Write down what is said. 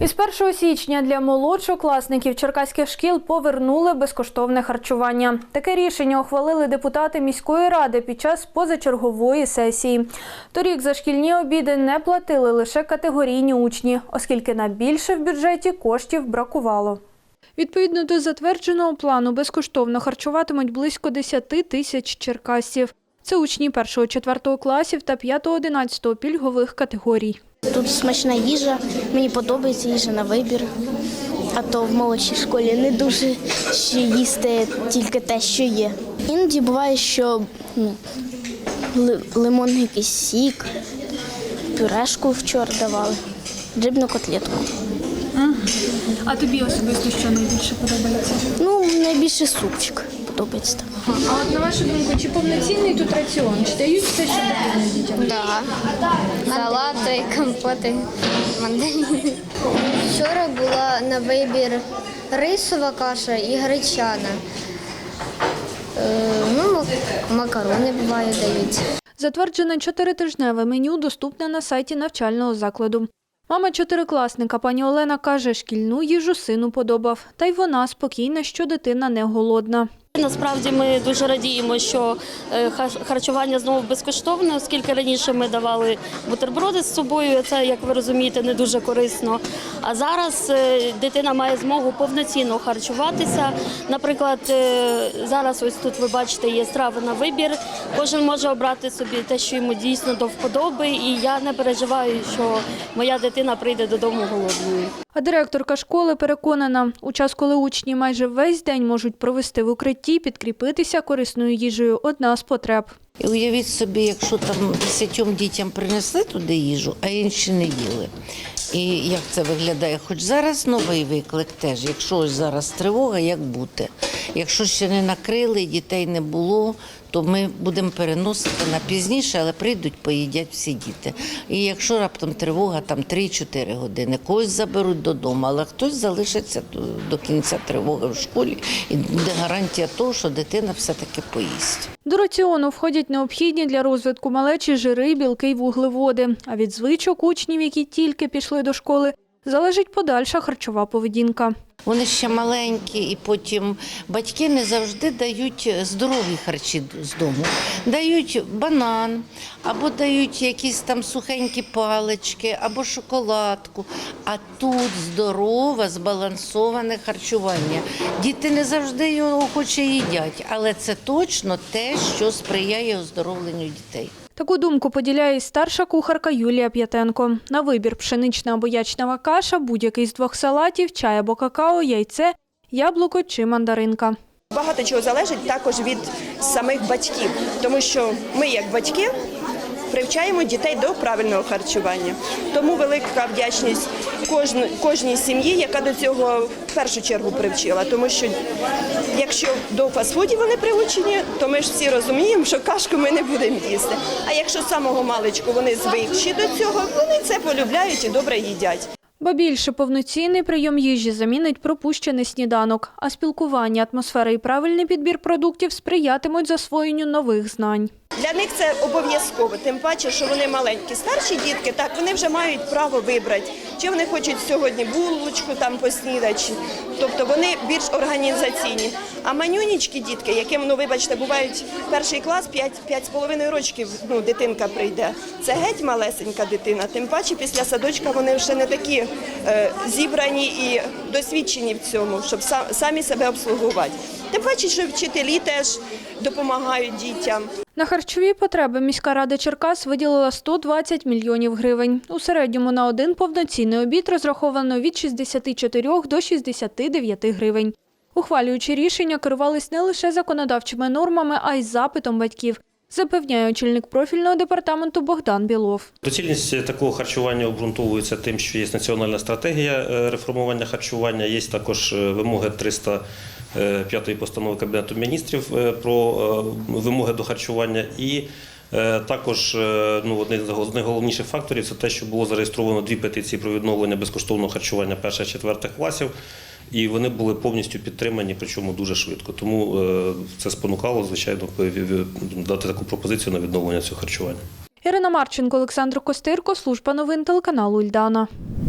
Із 1 січня для молодшокласників черкаських шкіл повернули безкоштовне харчування. Таке рішення ухвалили депутати міської ради під час позачергової сесії. Торік за шкільні обіди не платили лише категорійні учні, оскільки на більше в бюджеті коштів бракувало. Відповідно до затвердженого плану, безкоштовно харчуватимуть близько 10 тисяч черкасців. Це учні 1-4 класів та 5-11 пільгових категорій. Тут смачна їжа, мені подобається їжа на вибір. А то в молодшій школі не дуже ще їсти тільки те, що є. Іноді буває, що ну, ли- лимонний якийсь сік, пюрешку вчора давали, рибну котлетку. А тобі особисто що найбільше подобається? Ну, найбільше супчик подобається. там. А от на вашу думку, чи повноцінний тут раціон? Чи дають все, що потрібно дітям? Да. Салати, компоти, мандарини. Вчора була на вибір рисова каша і гречана. Е, ну, макарони буває дають. Затверджене чотиритижневе меню доступне на сайті навчального закладу. Мама чотирикласника пані Олена каже, шкільну їжу сину подобав. Та й вона спокійна, що дитина не голодна. Насправді ми дуже радіємо, що е, харчування знову безкоштовне, оскільки раніше ми давали бутерброди з собою. Це, як ви розумієте, не дуже корисно. А зараз е, дитина має змогу повноцінно харчуватися. Наприклад, е, зараз ось тут ви бачите, є страви на вибір. Кожен може обрати собі те, що йому дійсно до вподоби, і я не переживаю, що моя дитина прийде додому голодною. А директорка школи переконана, у час, коли учні майже весь день можуть провести в укритті, підкріпитися корисною їжею – одна з потреб. І уявіть собі, якщо там десятьом дітям принесли туди їжу, а інші не їли. І як це виглядає? Хоч зараз новий виклик теж. Якщо ось зараз тривога, як бути? Якщо ще не накрили, дітей не було, то ми будемо переносити на пізніше, але прийдуть, поїдять всі діти. І якщо раптом тривога там 3-4 години, когось заберуть додому, але хтось залишиться до, кінця тривоги в школі, і буде гарантія того, що дитина все-таки поїсть. До раціону входять необхідні для розвитку малечі жири, білки й вуглеводи. А від звичок учнів, які тільки пішли до школи, залежить подальша харчова поведінка. Вони ще маленькі, і потім батьки не завжди дають здорові харчі з дому. Дають банан, або дають якісь там сухенькі палички, або шоколадку. А тут здорове, збалансоване харчування. Діти не завжди його охоче їдять, але це точно те, що сприяє оздоровленню дітей. Таку думку поділяє і старша кухарка Юлія П'ятенко. На вибір пшенична або каша, будь-який з двох салатів, чай або какао, яйце, яблуко чи мандаринка. Багато чого залежить також від самих батьків, тому що ми, як батьки, привчаємо дітей до правильного харчування. Тому велика вдячність кожн- кожній сім'ї, яка до цього в першу чергу привчила. Тому що якщо до фастфудів вони приучені, то ми ж всі розуміємо, що кашку ми не будемо їсти. А якщо з самого маличку вони звикші до цього, вони це полюбляють і добре їдять. Ба більше повноцінний прийом їжі замінить пропущений сніданок, а спілкування, атмосфера і правильний підбір продуктів сприятимуть засвоєнню нових знань. Для них це обов'язково, тим паче, що вони маленькі. Старші дітки, так вони вже мають право вибрати, чи вони хочуть сьогодні булочку там поснідати, тобто вони більш організаційні. А манюнічки дітки, яким, ну вибачте, бувають перший клас, 5-5,5 років ну, дитинка прийде. Це геть малесенька дитина. Тим паче після садочка вони вже не такі е, зібрані і досвідчені в цьому, щоб са- самі себе обслугувати. Тим паче, що вчителі теж допомагають дітям. На харчові потреби міська рада Черкас виділила 120 мільйонів гривень. У середньому на один повноцінний обід розраховано від 64 до 69 гривень. Ухвалюючи рішення, керувались не лише законодавчими нормами, а й запитом батьків, запевняє очільник профільного департаменту Богдан Білов. Доцільність такого харчування обґрунтовується тим, що є національна стратегія е, реформування харчування, є також вимоги вимоги 305 постанови Кабінету міністрів е, про е, вимоги до харчування. І е, також е, ну, один з найголовніших факторів це те, що було зареєстровано дві петиції про відновлення безкоштовного харчування перших-четвертих класів. І вони були повністю підтримані, причому дуже швидко. Тому е, це спонукало, звичайно, дати таку пропозицію на відновлення цього харчування. Ірина Марченко, Олександр Костирко, служба новин телеканалу Ільдана.